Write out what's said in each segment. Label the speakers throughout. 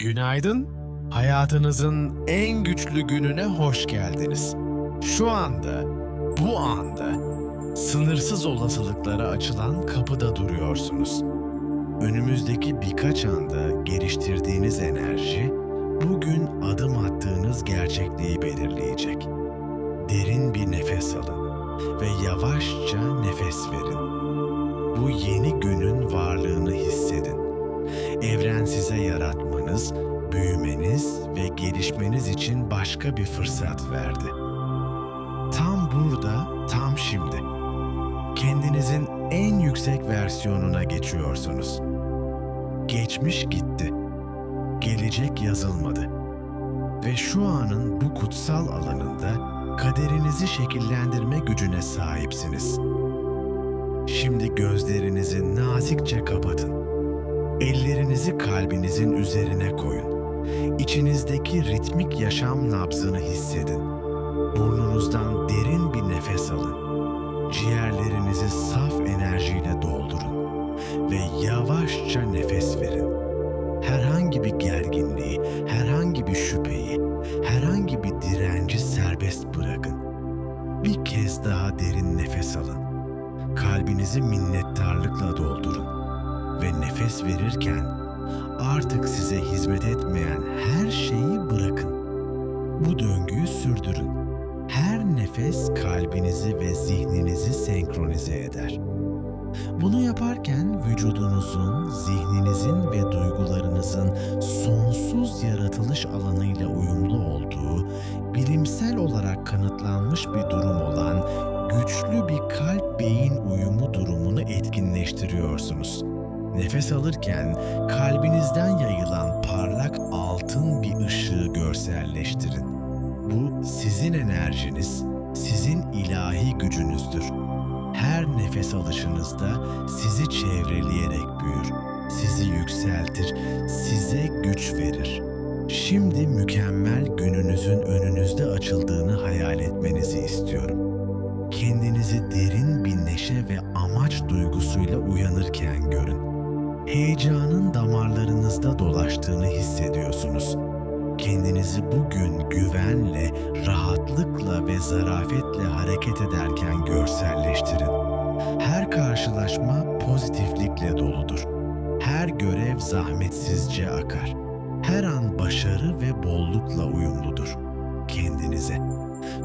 Speaker 1: Günaydın. Hayatınızın en güçlü gününe hoş geldiniz. Şu anda, bu anda sınırsız olasılıklara açılan kapıda duruyorsunuz. Önümüzdeki birkaç anda geliştirdiğiniz enerji bugün adım attığınız gerçekliği belirleyecek. Derin bir nefes alın ve yavaşça nefes verin. Bu yeni günün varlığını hissedin. Evren size yaratmanız, büyümeniz ve gelişmeniz için başka bir fırsat verdi. Tam burada, tam şimdi. Kendinizin en yüksek versiyonuna geçiyorsunuz. Geçmiş gitti. Gelecek yazılmadı. Ve şu anın bu kutsal alanında kaderinizi şekillendirme gücüne sahipsiniz. Şimdi gözlerinizi nazikçe kapatın. Ellerinizi kalbinizin üzerine koyun. İçinizdeki ritmik yaşam nabzını hissedin. Burnunuzdan derin bir nefes alın. Ciğerlerinizi saf enerjiyle doldurun ve yavaşça nefes verin. Herhangi bir gerginliği, herhangi bir şüpheyi, herhangi bir direnci serbest bırakın. Bir kez daha derin nefes alın. Kalbinizi minnettarlıkla doldurun ve nefes verirken artık size hizmet etmeyen her şeyi bırakın. Bu döngüyü sürdürün. Her nefes kalbinizi ve zihninizi senkronize eder. Bunu yaparken vücudunuzun, zihninizin ve duygularınızın sonsuz yaratılış alanıyla uyumlu olduğu, bilimsel olarak kanıtlanmış bir durum olan güçlü bir kalp-beyin uyumu durumunu etkinleştiriyorsunuz. Nefes alırken kalbinizden yayılan parlak altın bir ışığı görselleştirin. Bu sizin enerjiniz, sizin ilahi gücünüzdür. Her nefes alışınızda sizi çevreleyerek büyür, sizi yükseltir, size güç verir. Şimdi mükemmel gününüzün önünüzde açıldığını hayal etmenizi istiyorum. Kendinizi derin Kendinizi bugün güvenle, rahatlıkla ve zarafetle hareket ederken görselleştirin. Her karşılaşma pozitiflikle doludur. Her görev zahmetsizce akar. Her an başarı ve bollukla uyumludur. Kendinize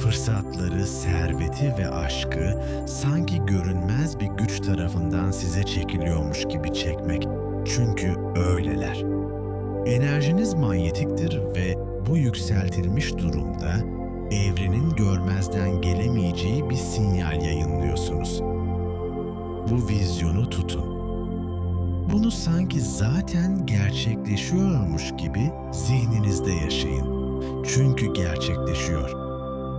Speaker 1: fırsatları, serveti ve aşkı sanki görünmez bir güç tarafından size çekiliyormuş gibi çekmek. Çünkü öyleler. Enerjiniz manyetiktir ve bu yükseltilmiş durumda evrenin görmezden gelemeyeceği bir sinyal yayınlıyorsunuz. Bu vizyonu tutun. Bunu sanki zaten gerçekleşiyormuş gibi zihninizde yaşayın. Çünkü gerçekleşiyor.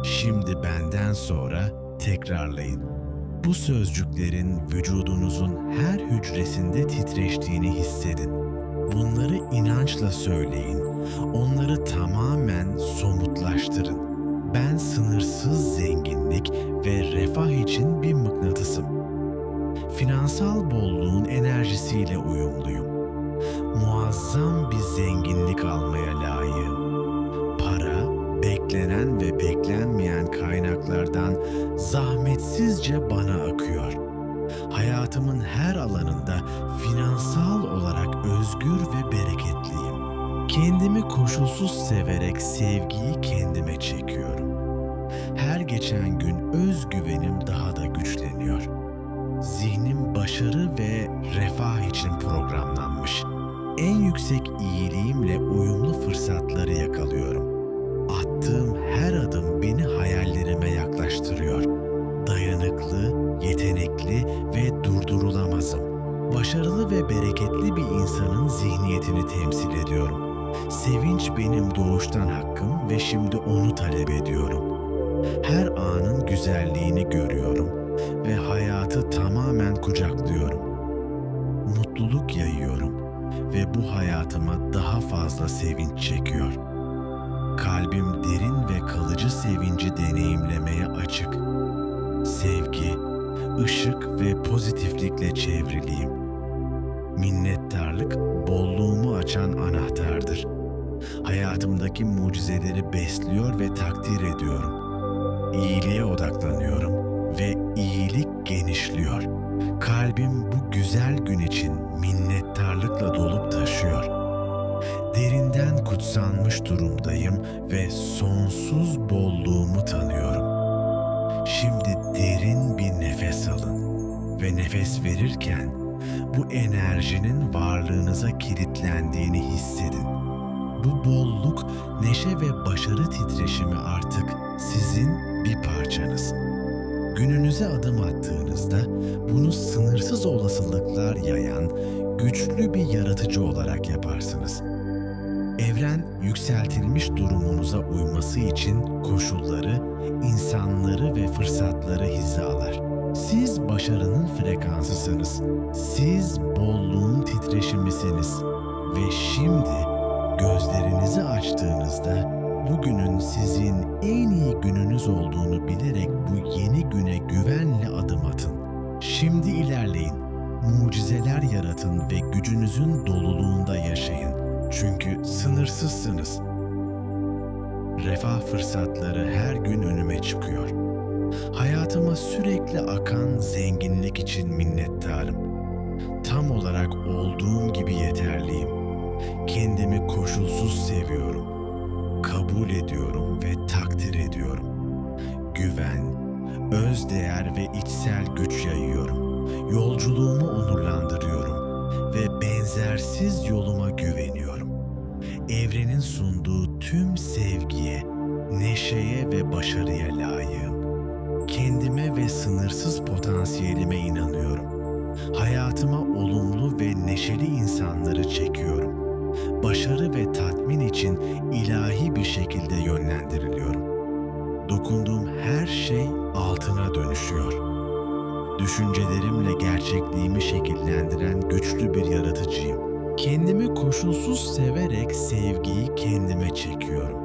Speaker 1: Şimdi benden sonra tekrarlayın. Bu sözcüklerin vücudunuzun her hücresinde titreştiğini hissedin. Bunları inançla söyleyin. Onları tamamen somutlaştırın. Ben sınırsız zenginlik ve refah için bir mıknatısım. Finansal bolluğun enerjisiyle uyumluyum. Muazzam bir zenginlik almaya layığım. Para, beklenen ve beklenmeyen kaynaklardan zahmetsizce bana akıyor. Hayatımın her alanında finansal olarak özgür ve bereketliyim. Kendimi koşulsuz severek sevgiyi kendime çekiyorum. Her geçen gün özgüvenim daha da güçleniyor. Zihnim başarı ve refah için programlanmış. En yüksek iyiliğimle uyumlu fırsatları yakalıyorum. Attığım her adım beni benim doğuştan hakkım ve şimdi onu talep ediyorum. Her anın güzelliğini görüyorum ve hayatı tamamen kucaklıyorum. Mutluluk yayıyorum ve bu hayatıma daha fazla sevinç çekiyor. Kalbim derin ve kalıcı sevinci deneyimlemeye açık. Sevgi, ışık ve pozitiflikle çevriliyim.
Speaker 2: Minnettarlık bolluğumu açan anahtardır. Hayatımdaki mucizeleri besliyor ve takdir ediyorum. İyiliğe odaklanıyorum ve iyilik genişliyor. Kalbim bu güzel gün için minnettarlıkla dolup taşıyor. Derinden kutsanmış durumdayım ve sonsuz bolluğumu tanıyorum. Şimdi derin bir nefes alın ve nefes verirken bu enerjinin varlığınıza kilitlendiğini hissedin. Bu bolluk, neşe ve başarı titreşimi artık sizin bir parçanız. Gününüze adım attığınızda bunu sınırsız olasılıklar yayan güçlü bir yaratıcı olarak yaparsınız. Evren yükseltilmiş durumunuza uyması için koşulları, insanları ve fırsatları hizalar. Siz başarının frekansısınız. Siz bolluğun titreşimisiniz. Ve şimdi gözlerinizi açtığınızda bugünün sizin en iyi gününüz olduğunu bilerek bu yeni güne güvenle adım atın. Şimdi ilerleyin. Mucizeler yaratın ve gücünüzün doluluğunda yaşayın. Çünkü sınırsızsınız. Refah fırsatları her gün önüme çıkıyor. Hayatıma sürekli akan zenginlik için minnettarım. Tam olarak olduğum gibi yeterliyim. Kendimi koşulsuz seviyorum. Kabul ediyorum ve takdir ediyorum. Güven, özdeğer ve içsel güç yayıyorum. Yolculuğumu onurlandırıyorum ve benzersiz yoluma güveniyorum. Evrenin sunduğu tüm sevgiye, neşeye ve başarıya layığım. Kendime ve sınırsız potansiyelime inanıyorum. Hayatıma olumlu ve neşeli insanları çekiyorum. Başarı ve tatmin için ilahi bir şekilde yönlendiriliyorum. Dokunduğum her şey altına dönüşüyor. Düşüncelerimle gerçekliğimi şekillendiren güçlü bir yaratıcıyım. Kendimi koşulsuz severek sevgiyi kendime çekiyorum.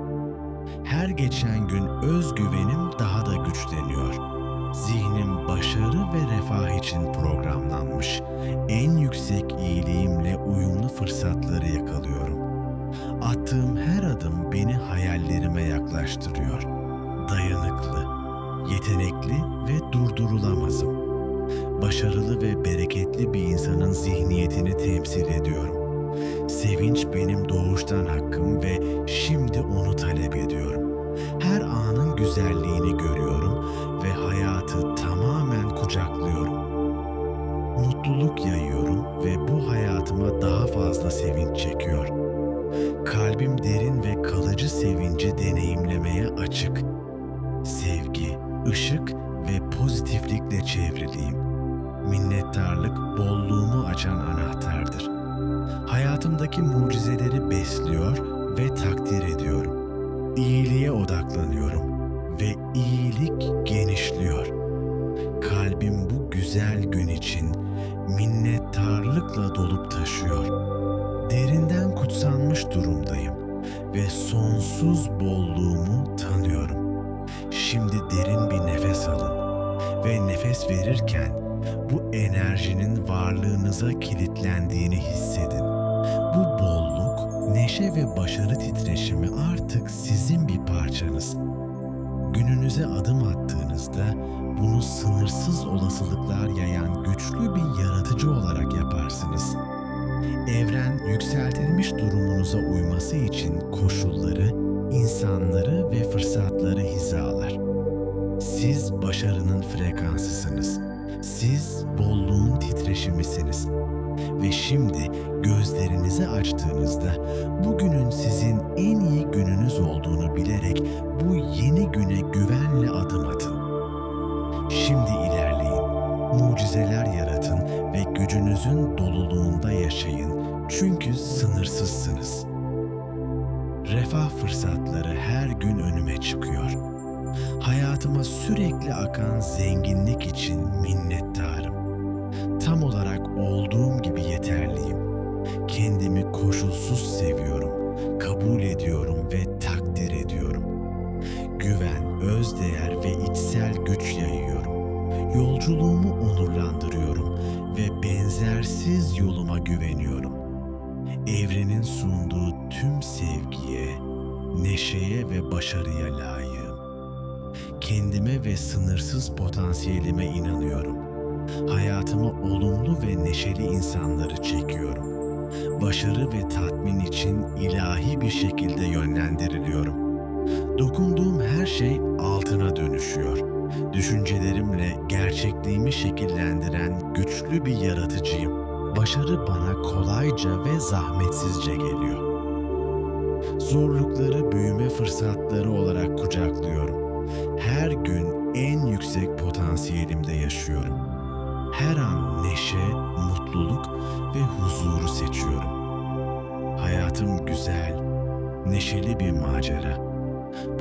Speaker 2: Her geçen gün özgüvenim daha da güçleniyor. Zihnim başarı ve refah için programlanmış. En yüksek iyiliğimle uyumlu fırsatları yakalıyorum. Attığım her adım beni hayallerime yaklaştırıyor. Dayanıklı, yetenekli ve durdurulamazım. Başarılı ve bereketli bir insanın zihniyetini temsil ediyorum. Sevinç benim doğuştan hakkım ve şimdi onu talep ediyorum. Her anın güzelliğini görüyorum ve hayatı tamamen kucaklıyorum. Mutluluk yayıyorum ve bu hayatıma daha fazla sevinç çekiyor. Kalbim derin ve kalıcı sevinci deneyimlemeye açık. Sevgi, ışık ve pozitiflikle çevriliyim. Minnettarlık bolluğumu açan anahtardır. Hayatımdaki mucizeleri besliyor ve takdir ediyorum. İyiliğe odaklanıyorum ve iyilik verirken bu enerjinin varlığınıza kilitlendiğini hissedin. Bu bolluk, neşe ve başarı titreşimi artık sizin bir parçanız. Gününüze adım attığınızda bunu sınırsız olasılıklar yayan güçlü bir yaratıcı olarak yaparsınız. Evren yükseltilmiş durumunuza uyması için koşulları, insanları ve fırsatları hizalar. Siz başarının frekansısınız. Siz bolluğun titreşimisiniz. Ve şimdi gözlerinizi açtığınızda bugünün sizin en iyi gününüz olduğunu bilerek bu yeni güne güvenle adım atın. Şimdi ilerleyin. Mucizeler yaratın ve gücünüzün doluluğunda yaşayın. Çünkü sınırsızsınız. Refah fırsatları her gün önüme çıkıyor. Hayatıma sürekli akan zenginlik için minnettarım. Tam olarak olduğum gibi yeterliyim. Kendimi koşulsuz seviyorum, kabul ediyorum ve takdir ediyorum. Güven, özdeğer ve içsel güç yayıyorum. Yolculuğumu onurlandırıyorum ve benzersiz yoluma güveniyorum. Evrenin sunduğu tüm sevgiye, neşeye ve başarıya layığım. Kendime ve sınırsız potansiyelime inanıyorum. Hayatıma olumlu ve neşeli insanları çekiyorum. Başarı ve tatmin için ilahi bir şekilde yönlendiriliyorum. Dokunduğum her şey altına dönüşüyor. Düşüncelerimle gerçekliğimi şekillendiren güçlü bir yaratıcıyım. Başarı bana kolayca ve zahmetsizce geliyor. Zorlukları büyüme fırsatları olarak kucaklıyorum. Her gün en yüksek potansiyelimde yaşıyorum. Her an neşe, mutluluk ve huzuru seçiyorum. Hayatım güzel, neşeli bir macera.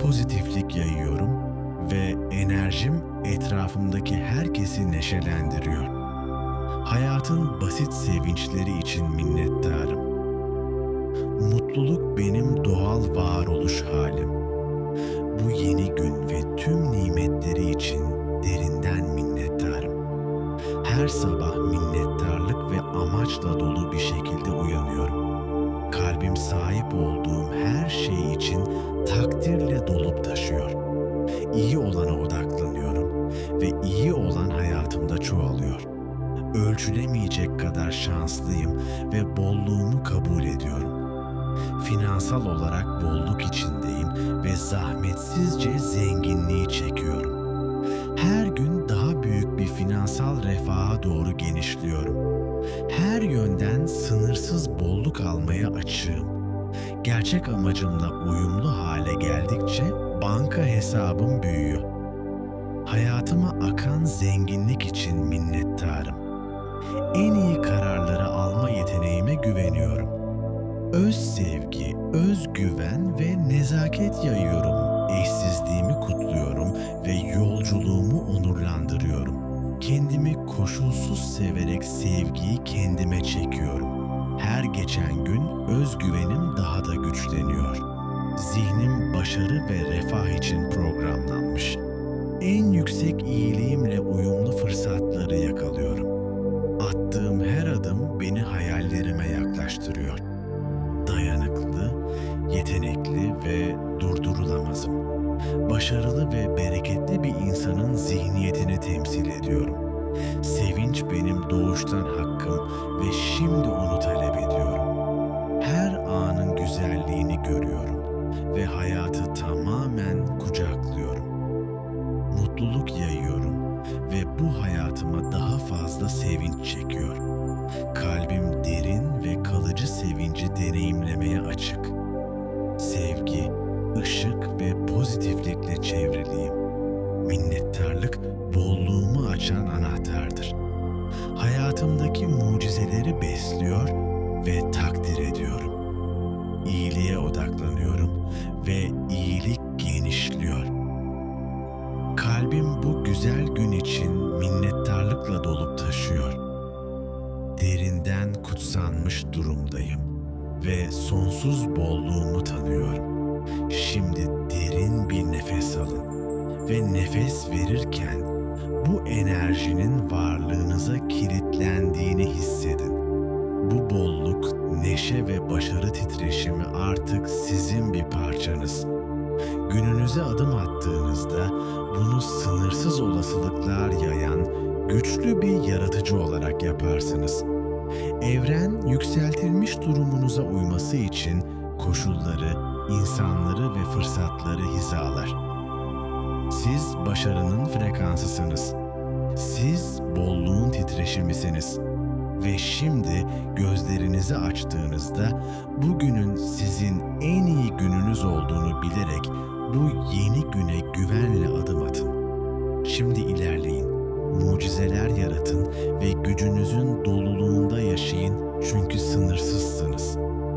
Speaker 2: Pozitiflik yayıyorum ve enerjim etrafımdaki herkesi neşelendiriyor. Hayatın basit sevinçleri için minnettarım. Mutluluk benim doğal varoluş halim. Bu yeni gün ve tüm nimetleri için derinden minnettarım. Her sabah minnettarlık ve amaçla dolu bir şekilde uyanıyorum. Kalbim sahip olduğum her şey için takdirle dolup taşıyor. İyi olana odaklanıyorum ve iyi olan hayatımda çoğalıyor. Ölçülemeyecek kadar şanslıyım ve bolluğumu kabul ediyorum. Finansal olarak bolluk içindeyim ve zahmetsizce zenginliği çekiyorum. Her gün daha büyük bir finansal refaha doğru genişliyorum. Her yönden sınırsız bolluk almaya açığım. Gerçek amacımla uyumlu hale geldikçe banka hesabım büyüyor. Hayatıma akan zenginlik için minnettarım. En iyi kararları alma yeteneğime güveniyorum. Öz sevgi, özgüven ve nezaket yayıyorum. Eşsizliğimi kutluyorum ve yolculuğumu onurlandırıyorum. Kendimi koşulsuz severek sevgiyi kendime çekiyorum. Her geçen gün özgüvenim daha da güçleniyor. Zihnim başarı ve refah için programlanmış. En yüksek iyiliğimle uyumlu fırsatları yakalıyorum. Attığım her adım beni hayallerime yaklaştırıyor. Yetenekli ve durdurulamazım. Başarılı ve bereketli bir insanın zihniyetini temsil ediyorum. Sevinç benim doğuştan hakkım ve şimdi onu talep ediyorum. Her anın güzelliğini görüyorum ve hayatı tamamen açan anahtardır. Hayatımdaki mucizeleri besliyor ve takdir ediyorum. İyiliğe odaklanıyorum ve iyilik genişliyor. Kalbim bu güzel gün için minnettarlıkla dolup taşıyor. Derinden kutsanmış durumdayım ve sonsuz bolluğumu tanıyorum. Şimdi derin bir nefes alın ve nefes verirken enerjinin varlığınıza kilitlendiğini hissedin. Bu bolluk, neşe ve başarı titreşimi artık sizin bir parçanız. Gününüze adım attığınızda bunu sınırsız olasılıklar yayan güçlü bir yaratıcı olarak yaparsınız. Evren yükseltilmiş durumunuza uyması için koşulları, insanları ve fırsatları hizalar. Siz başarının frekansısınız. Siz bolluğun titreşimisiniz. Ve şimdi gözlerinizi açtığınızda bugünün sizin en iyi gününüz olduğunu bilerek bu yeni güne güvenle adım atın. Şimdi ilerleyin. Mucizeler yaratın ve gücünüzün doluluğunda yaşayın çünkü sınırsızsınız.